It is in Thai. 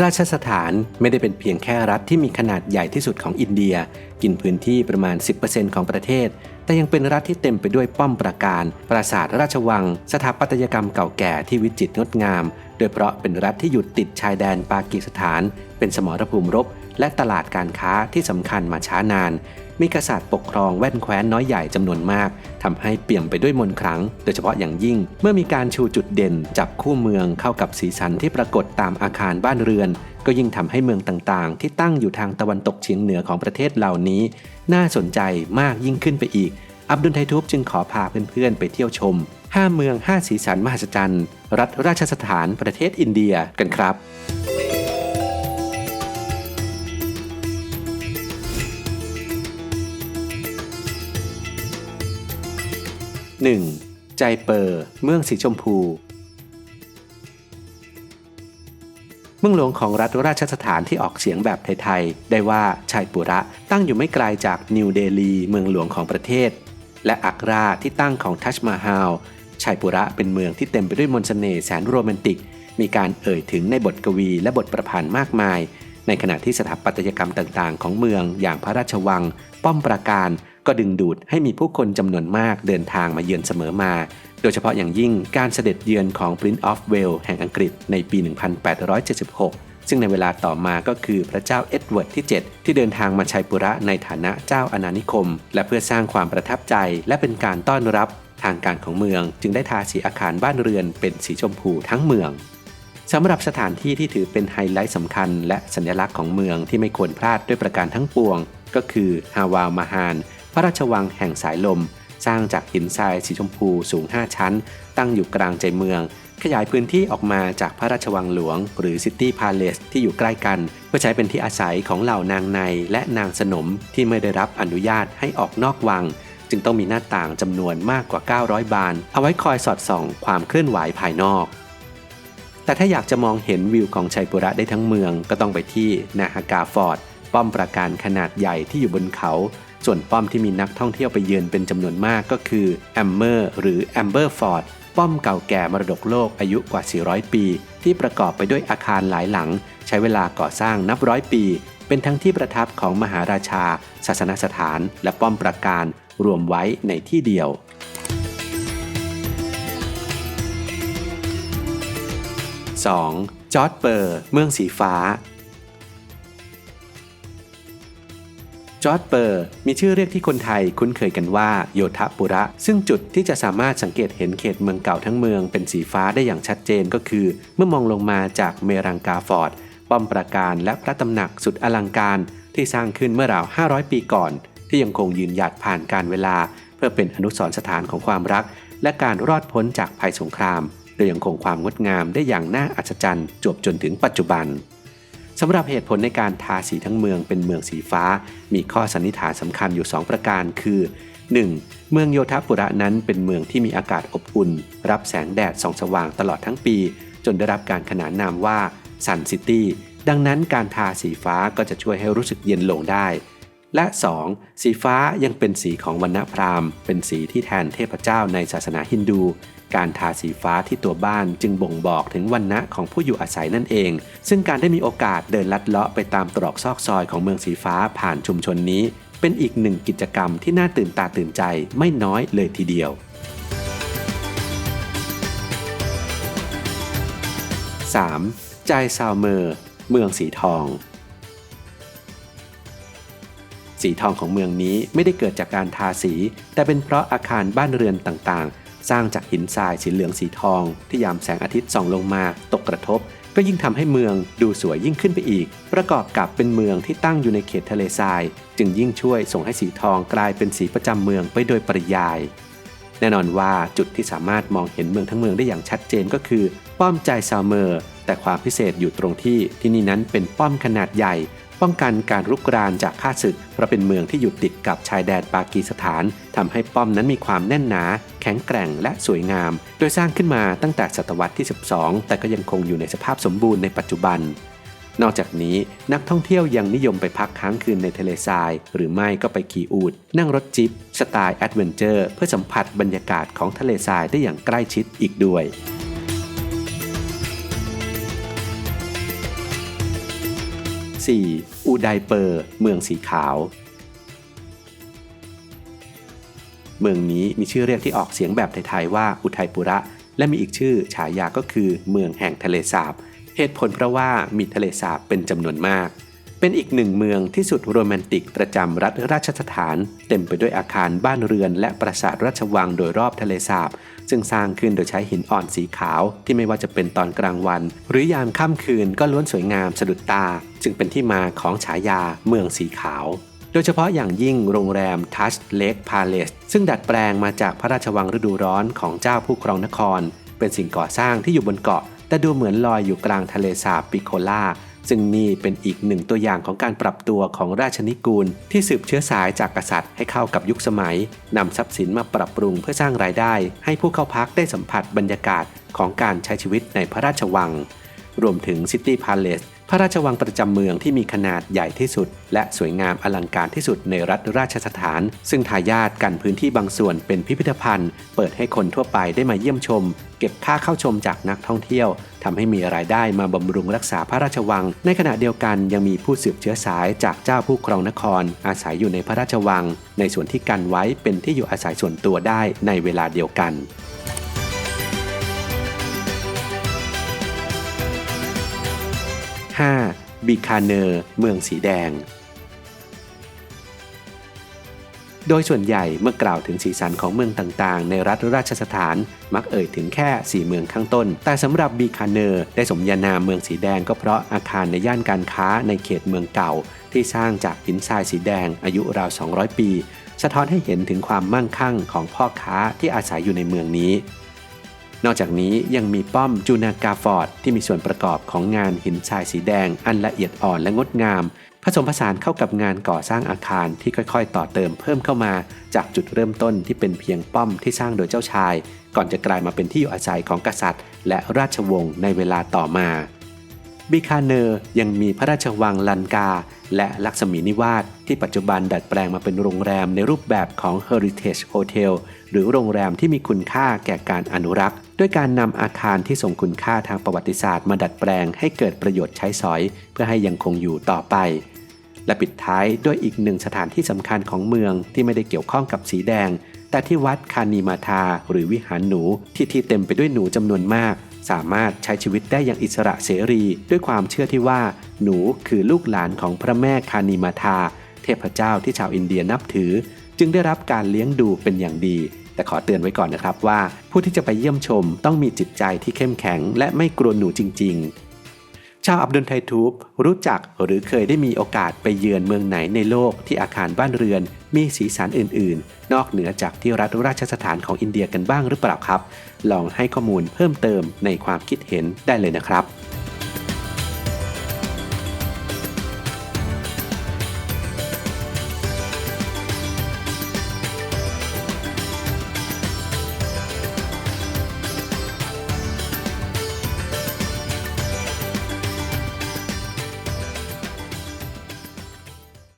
ราชสถานไม่ได้เป็นเพียงแค่รัฐที่มีขนาดใหญ่ที่สุดของอินเดีย กินพื้นที่ประมาณ 10%ของประเทศ แต่ยังเป็นรัฐที่เต็มไปด้วยป้อมปราการ ปราสาทราชวัง สถาปัตยกรรมเก่าแก่ที่วิจิตรงดงาม ดยเพราะเป็นรัฐที่อยู่ติดชายแดนปากีสถาน เป็นสมรภูมิรบ และตลาดการค้าที่สำคัญมาช้านาน มีกษัตริย์ปกครองแว่นแคว้นน้อยใหญ่จำนวนมากทำให้เปี่ยมไปด้วยมนต์ขลัง โดยเฉพาะอย่างยิ่ง เมื่อมีการชูจุดเด่นจับคู่เมืองเข้ากับสีสันที่ปรากฏตามอาคารบ้านเรือน ก็ยิ่งทำให้เมืองต่างๆ ที่ตั้งอยู่ทางตะวันตกเฉียงเหนือของประเทศเหล่านี้ น่าสนใจมากยิ่งขึ้นไปอีก อับดุลไททูบจึงขอพาเพื่อนๆไปเที่ยวชม 5 เมือง 5 สีสันมหัศจรรย์ รัฐราชสถานประเทศอินเดียกันครับ 1. ใจเปอร์เมืองสีชมพู เมืองหลวงของรัฐราชสถานที่ออกเสียงแบบไทย ๆ ได้ว่าชัยปุระตั้งอยู่ไม่ไกลาจากนิวเดลี เมืองหลวงของประเทศ และอักราที่ตั้งของทัชมาฮาลชัยปุระเป็นเมืองที่เต็มไปด้วยมนต์เสน่ห์แสนโรแมนติก มีการเอ่ยถึงในบทกวีและบทประพันธ์มากมาย ในขณะที่สถาปัตยกรรมต่างๆ ของเมืองอย่างพระราชวัง ป้อมปราการ ก็ดึงดูดให้มีผู้คนจำนวนมากเดินทางมาเยือนเสมอมา โดยเฉพาะอย่างยิ่งการเสด็จเยือนของ Prince of Wales แห่งอังกฤษในปี 1876 ซึ่งในเวลาต่อมาก็คือพระเจ้าเอ็ดเวิร์ดที่ 7 ที่เดินทางมาชัยปุระในฐานะเจ้าอาณานิคม และเพื่อสร้างความประทับใจและเป็นการต้อนรับทางการของเมือง จึงได้ทาสีอาคารบ้านเรือนเป็นสีชมพูทั้งเมืองสำหรับสถานที่ที่ถือเป็นไฮไลท์สำคัญ และสัญลักษณ์ของเมืองที่ไม่ควรพลาดด้วยประการทั้งปวง ก็คือฮาวาลมาฮานพระราชวังแห่งสายลม สร้างจากหินทรายสีชมพูสูง 5 ชั้น ตั้งอยู่กลางใจเมือง ขยายพื้นที่ออกมาจากพระราชวังหลวง หรือซิตี้พาเลสที่อยู่ใกล้กัน เพื่อใช้เป็นที่อาศัยของเหล่านางในและนางสนมที่ไม่ได้รับอนุญาตให้ออกนอกวัง จึงต้องมีหน้าต่างจำนวนมากกว่า 900 บาน เอาไว้คอยสอดส่องความเคลื่อนไหวภายนอก แต่ถ้าอยากจะมองเห็นวิวของชัยปุระได้ทั้งเมืองก็ต้องไปที่นาฮากาฟอร์ดป้อมปราการขนาดใหญ่ที่อยู่บนเขา ส่วนป้อมที่มีนักท่องเที่ยวไปเยือนเป็นจำนวนมากก็คือแอมเมอร์หรือแอมเบอร์ฟอร์ด ป้อมเก่าแก่มรดกโลกอายุกว่า 400 ปี ที่ประกอบไปด้วยอาคารหลายหลัง ใช้เวลาก่อสร้างนับร้อยปี เป็นทั้งที่ประทับของมหาราชา ศาสนสถาน และป้อมปราการรวมไว้ในที่เดียว 2. จอร์ดเปอร์ เมืองสีฟ้า จอร์ดเปอร์ มีชื่อเรียกที่คนไทยคุ้นเคยกันว่าโยธปุระ ซึ่งจุดที่จะสามารถสังเกตเห็นเขตเมืองเก่าทั้งเมืองเป็นสีฟ้าได้อย่างชัดเจนก็คือ เมื่อมองลงมาจากเมรังกาฟอร์ด ป้อมปราการและพระตำหนักสุดอลังการ ที่สร้างขึ้นเมื่อราว 500 ปีก่อน ที่ยังคงยืนหยัดผ่านการเวลา เพื่อเป็นอนุสรณ์สถานของความรัก และการรอดพ้นจากภัยสงครามโดยยังคงความงดงามได้อย่างน่าอัศจรรย์จวบจนถึงปัจจุบัน สำหรับเหตุผลในการทาสีทั้งเมืองเป็นเมืองสีฟ้า มีข้อสันนิษฐานสำคัญอยู่ 2 ประการคือ 1. เมืองโยธปุระนั้นเป็นเมืองที่มีอากาศอบอุ่น รับแสงแดดส่องสว่างตลอดทั้งปี จนได้รับการขนานนามว่าซันซิตี้ดังนั้นการทาสีฟ้าก็จะช่วยให้รู้สึกเย็นลงได้ และ 2. สีฟ้ายังเป็นสีของวันณพราหมณ์ เป็นสีที่แทนเทพเจ้าในศาสนาฮินดู การทาสีฟ้าที่ตัวบ้านจึงบ่งบอกถึงวันณะของผู้อยู่อาศัยนั่นเอง ซึ่งการได้มีโอกาสเดินลัดเลาะไปตามตรอกซอกซอยของเมืองสีฟ้าผ่านชุมชนนี้ เป็นอีกหนึ่งกิจกรรมที่น่าตื่นตาตื่นใจไม่น้อยเลยทีเดียว 3. ใจซาวเมอร์ เมืองสีทอง สีทองของเมืองนี้ไม่ได้เกิดจากการทาสี แต่เป็นเพราะอาคารบ้านเรือนต่างๆ สร้างจากหินทรายสีเหลืองสีทอง ที่ยามแสงอาทิตย์ส่องลงมาตกกระทบ ก็ยิ่งทำให้เมืองดูสวยยิ่งขึ้นไปอีก ประกอบกับเป็นเมืองที่ตั้งอยู่ในเขตทะเลทราย จึงยิ่งช่วยส่งให้สีทองกลายเป็นสีประจำเมืองไปโดยปริยาย แน่นอนว่าจุดที่สามารถมองเห็นเมืองทั้งเมืองได้อย่างชัดเจนก็คือ ป้อมใจซาเมอร์ แต่ความพิเศษอยู่ตรงที่ที่นี่นั้นเป็นป้อมขนาดใหญ่ ป้องกันการรุกรานจากข้าศึก เพราะเป็นเมืองที่อยู่ติดกับชายแดนปากีสถานทำให้ป้อมนั้นมีความแน่นหนา แข็งแกร่งและสวยงาม โดยสร้างขึ้นมาตั้งแต่ศตวรรษที่ 12 แต่ก็ยังคงอยู่ในสภาพสมบูรณ์ในปัจจุบัน นอกจากนี้นักท่องเที่ยวยังนิยมไปพักค้างคืนในทะเลทราย หรือไม่ก็ไปขี่อูฐนั่งรถจิ๊ปสไตล์แอดเวนเจอร์เพื่อสัมผัสบรรยากาศของทะเลทรายได้อย่างใกล้ชิดอีกด้วย 4. อูไดเปอร์ เมืองสีขาว เมืองนี้มีชื่อเรียกที่ออกเสียงแบบไทยๆว่าอุทัยปุระ และมีอีกชื่อฉายาก็คือเมืองแห่งทะเลสาบ เหตุผลเพราะว่ามีทะเลสาบเป็นจำนวนมาก เป็นอีกหนึ่งเมืองที่สุดโรแมนติกประจำรัฐราชสถาน เต็มไปด้วยอาคารบ้านเรือน และปราสาทราชวังโดยรอบทะเลสาบ ซึ่งสร้างขึ้นโดยใช้หินอ่อนสีขาวที่ไม่ว่าจะเป็นตอนกลางวัน หรือยามค่ำคืนก็ล้วนสวยงามสะดุดตา จึงเป็นที่มาของฉายาเมืองสีขาวโดยเฉพาะอย่างยิ่งโรงแรมทัชเลกพาเลสซึ่งดัดแปลงมาจากพระราชวังฤดูร้อนของเจ้าผู้ครองนคร เป็นสิ่งก่อสร้างที่อยู่บนเกาะ แต่ดูเหมือนลอยอยู่กลางทะเลสาบปิโคล่า ซึ่งนี่เป็นอีกหนึ่งตัวอย่างของการปรับตัวของราชนิกูล ที่สืบเชื้อสายจากกษัตริย์ให้เข้ากับยุคสมัยนำทรัพย์สินมาปรับปรุงเพื่อสร้างรายได้ ให้ผู้เข้าพักได้สัมผัสบรรยากาศของการใช้ชีวิตในพระราชวัง รวมถึงซิตี้พาเลสพระราชวังประจำเมืองที่มีขนาดใหญ่ที่สุด และสวยงามอลังการที่สุดในรัฐราชสถาน ซึ่งทายาทกันพื้นที่บางส่วนเป็นพิพิธภัณฑ์ เปิดให้คนทั่วไปได้มาเยี่ยมชม เก็บค่าเข้าชมจากนักท่องเที่ยวทำให้มีรายได้มาบำรุงรักษาพระราชวัง ในขณะเดียวกันยังมีผู้สืบเชื้อสายจากเจ้าผู้ครองนคร อาศัยอยู่ในพระราชวัง ในส่วนที่กันไว้เป็นที่อยู่อาศัยส่วนตัวได้ในเวลาเดียวกัน 5. บิคาเนอร์เมืองสีแดง โดยส่วนใหญ่เมื่อกล่าวถึงสีสันของเมืองต่างๆ ในรัฐราชสถานมักเอ่ยถึงแค่ 4 เมืองข้างต้น แต่สำหรับบีคาเนอร์ได้สมญานามเมืองสีแดงก็เพราะอาคารในย่านการค้าในเขตเมืองเก่า ที่สร้างจากหินทรายสีแดงอายุราว 200 ปี สะท้อนให้เห็นถึงความมั่งคั่งของพ่อค้าที่อาศัยอยู่ในเมืองนี้ นอกจากนี้ยังมีป้อมจูนากาฟอร์ดที่มีส่วนประกอบของงานหินทรายสีแดงอันละเอียดอ่อนและงดงาม ผสมผสานเข้ากับงานก่อสร้างอาคารที่ค่อยๆ ต่อเติมเพิ่มเข้ามา จากจุดเริ่มต้นที่เป็นเพียงป้อมที่สร้างโดยเจ้าชาย ก่อนจะกลายมาเป็นที่อยู่อาศัยของกษัตริย์ และราชวงศ์ในเวลาต่อมาบิคาเนอร์ยังมีพระราชวังลันกา และลักษมีนิวาสที่ปัจจุบันดัดแปลงมาเป็นโรงแรมในรูปแบบของ Heritage Hotel หรือโรงแรมที่มีคุณค่าแก่การอนุรักษ์ ด้วยการนำอาคารที่ทรงคุณค่าทางประวัติศาสตร์มาดัดแปลงให้เกิดประโยชน์ใช้สอย เพื่อให้ยังคงอยู่ต่อไป และปิดท้ายด้วยอีกหนึ่งสถานที่สำคัญของเมืองที่ไม่ได้เกี่ยวข้องกับสีแดง แต่ที่วัดคานีมาทาหรือวิหารหนูที่ที่เต็มไปด้วยหนูจำนวนมาก สามารถใช้ชีวิตได้อย่างอิสระเสรี ด้วยความเชื่อที่ว่า หนูคือลูกหลานของพระแม่คานีมาทา เทพเจ้าที่ชาวอินเดียนับถือ จึงได้รับการเลี้ยงดูเป็นอย่างดี แต่ขอเตือนไว้ก่อนนะครับว่า ผู้ที่จะไปเยี่ยมชมต้องมีจิตใจที่เข้มแข็ง และไม่กลัวหนูจริง ๆ ชาวอับดุลไททูบรู้จักหรือเคยได้มีโอกาสไปเยือนเมืองไหนในโลกที่อาคารบ้านเรือน มีสีสันอื่น ๆ นอกเหนือจากที่รัฐราชสถานของอินเดียกันบ้างหรือเปล่าครับ ลองให้ข้อมูลเพิ่มเติมในความคิดเห็นได้เลยนะครับ